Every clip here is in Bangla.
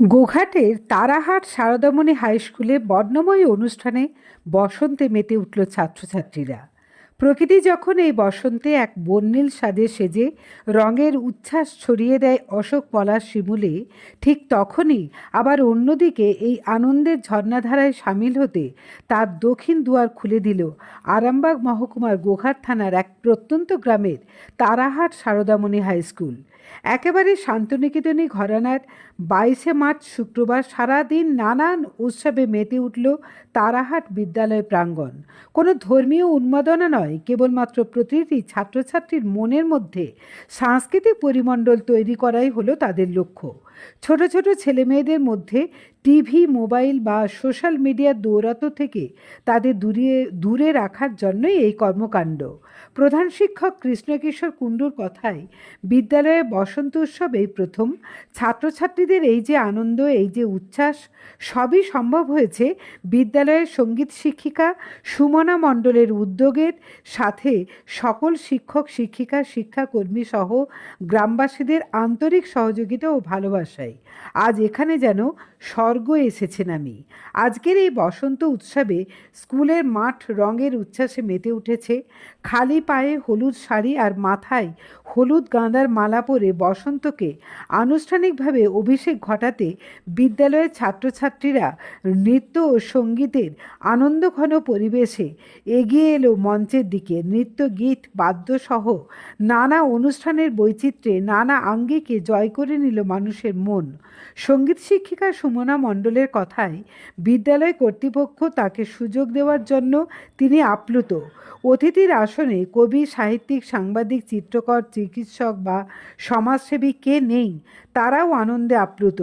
গোঘাটের তারাহাট সারদামণি হাই স্কুলে বর্ণময় অনুষ্ঠানে বসন্তে মেতে উঠল ছাত্রছাত্রীরা। প্রকৃতি যখন এই বসন্তে এক বন্যিল সাজে সেজে রঙের উচ্ছ্বাস ছড়িয়ে দেয় অশোক পলাশ শিমুলে, ঠিক তখনই আবার অন্যদিকে এই আনন্দের ঝর্ণাধারায় সামিল হতে তার দক্ষিণ দুয়ার খুলে দিল আরামবাগ মহকুমার গোঘাট থানার এক প্রত্যন্ত গ্রামের তারাহাট সারদামণি হাই স্কুল। একেবারে শান্তনিকেতনী ঘরানার বাইশে মার্চ শুক্রবার সারাদিন নানান উৎসবে মেতে উঠল তারাহাট বিদ্যালয় প্রাঙ্গণ। কোনো ধর্মীয় উন্মাদনা নয়, কেবলমাত্র প্রতিটি ছাত্রছাত্রীর মনের মধ্যে সাংস্কৃতিক পরিমণ্ডল তৈরি করাই হলো তাদের লক্ষ্য। ছোট ছোট ছেলেমেয়েদের মধ্যে টিভি, মোবাইল বা সোশ্যাল মিডিয়ার দৌরাত্ম থেকে তাদের দূরে দূরে রাখার জন্যই এই কর্মকাণ্ড। প্রধান শিক্ষক কৃষ্ণকিশোর কুণ্ডুর কথায়, বিদ্যালয়ে বসন্ত উৎসবেই প্রথম। ছাত্রছাত্রীদের এই যে আনন্দ, এই যে উচ্ছ্বাস, সবই সম্ভব হয়েছে বিদ্যালয়ের সংগীত শিক্ষিকা সুমনা মণ্ডলের উদ্যোগের সাথে সকল শিক্ষক, শিক্ষিকা শিক্ষাকর্মী সহ গ্রামবাসীদের আন্তরিক সহযোগিতা ও ভালোবাসায় আজ এখানে যেন স্বর্গ এসেছেন আমি। আজকের এই বসন্ত উৎসবে স্কুলের মাঠ রঙের উচ্ছ্বাসে মেতে উঠেছে। খালি পায়ে হলুদ শাড়ি আর মাথায় হলুদ গাঁদার মালা পরে বসন্তকে আনুষ্ঠানিকভাবে অভিষেক ঘটাতে বিদ্যালয়ের ছাত্রছাত্রীরা নৃত্য ও সঙ্গীতের আনন্দঘন পরিবেশে এগিয়ে এলো মঞ্চের দিকে। নৃত্য, গীত, বাদ্যসহ নানা অনুষ্ঠানের বৈচিত্র্যে নানা আঙ্গিকে জয় করে নিল মানুষের মন। সংগীত শিক্ষিকা সুমনা মণ্ডলের কথায়, বিদ্যালয় কর্তৃপক্ষ তাকে সুযোগ দেওয়ার জন্য তিনি আপ্লুত। অতিথির আসনে কবি, সাহিত্যিক, সাংবাদিক, চিত্রকর, চিকিৎসক বা সমাজসেবী কে নেই তারাও আনন্দে আপ্লুত।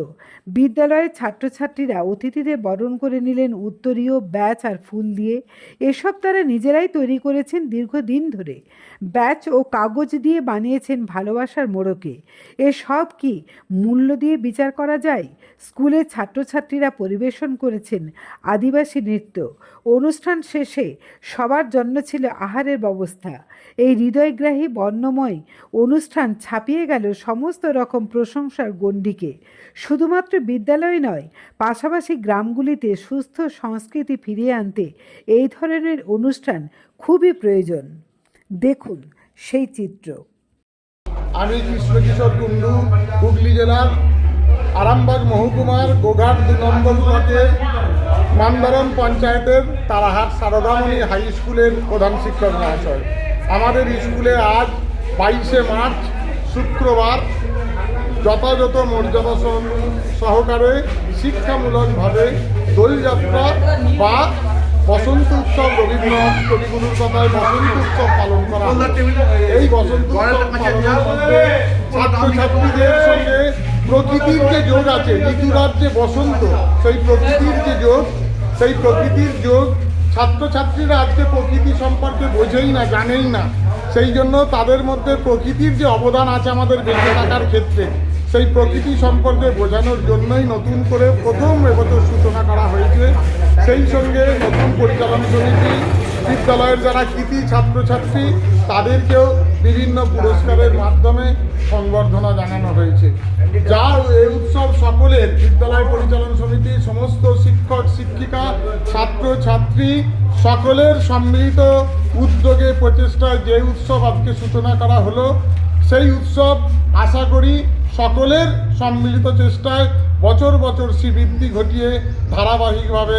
বিদ্যালয়ের ছাত্রছাত্রীরা অতিথিদের বরণ করে নিলেন উত্তরীয় ব্যাচ আর ফুল দিয়ে। এসব তারা নিজেরাই তৈরি করেছেন দীর্ঘদিন ধরে। ব্যাচ ও কাগজ দিয়ে বানিয়েছেন ভালোবাসার মোড়কে। এসব কি মূল্য দিয়ে বিচার করা যায়? স্কুলের ছাত্রছাত্রীরা পরিবেশন করেছেন আদিবাসী নৃত্য। অনুষ্ঠান শেষে সবার জন্য ছিল আহারের ব্যবস্থা। এই হৃদয়গ্রাহী বর্ণময় অনুষ্ঠান ছাপিয়ে গেল সমস্ত রকম প্রশংসার গণ্ডিকে। শুধুমাত্র বিদ্যালয় নয়, পাশাপাশি গ্রামগুলিতে সুস্থ সংস্কৃতি ফিরিয়ে আনতে এই ধরনের অনুষ্ঠান খুবই প্রয়োজন। দেখুন সেই চিত্র। আমি কৃষ্ণকিশোর কুণ্ডু, হুগলি জেলার আরামবাগ মহকুমার গোঘাট দু নম্বর ব্লকের মান্দারম পঞ্চায়েতের তারাহাট সারদামণি হাই স্কুলের প্রধান শিক্ষক মহাশয়। আমাদের স্কুলে আজ বাইশে মার্চ, শুক্রবার যথাযথ মর্যাদা সহ- সহকারে শিক্ষামূলকভাবে দোলযাত্রা বা বসন্ত উৎসব রবীন্দ্রনাথ কবিগুরুর কথায় বসন্ত উৎসব পালন করা এই বসন্ত উৎসব পালনের মধ্যে ছাত্রছাত্রীদের সঙ্গে প্রকৃতির যে যোগ আছে ঋতুরাজ যে বসন্ত সেই প্রকৃতির যে যোগ সেই প্রকৃতির যোগ ছাত্রছাত্রীরা আজকে প্রকৃতি সম্পর্কে বোঝেই না জানেই না। সেই জন্য তাদের মধ্যে প্রকৃতির যে অবদান আছে আমাদের বেঁচে থাকার ক্ষেত্রে সেই প্রকৃতি সম্পর্কে বোঝানোর জন্যই নতুন করে প্রথম এবছর সূচনা করা হয়েছে। সেই সঙ্গে নতুন পরিচালন সমিতি, বিদ্যালয়ের যারা কৃতি ছাত্রছাত্রী, তাদেরকেও বিভিন্ন পুরস্কারের মাধ্যমে সংবর্ধনা জানানো হয়েছে। যা এই উৎসব সকলের, বিদ্যালয় পরিচালন সমিতি, সমস্ত শিক্ষক, শিক্ষিকা ছাত্র ছাত্রী সকলের সম্মিলিত উদ্যোগে প্রচেষ্টায় যে উৎসব আজকে সূচনা করা হলো, সেই উৎসব আশা করি সকলের সম্মিলিত চেষ্টায় বছর বছর শ্রীবৃদ্ধি ঘটিয়ে ধারাবাহিকভাবে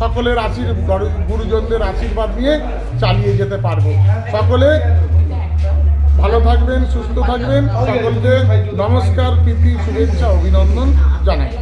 সকলের আশীর্বাদ গুরুজনদের আশীর্বাদ নিয়ে চালিয়ে যেতে পারব। সকলে ভালো থাকবেন, সুস্থ থাকবেন। সকলকে নমস্কার, প্রীতি, শুভেচ্ছা, অভিনন্দন জানাই।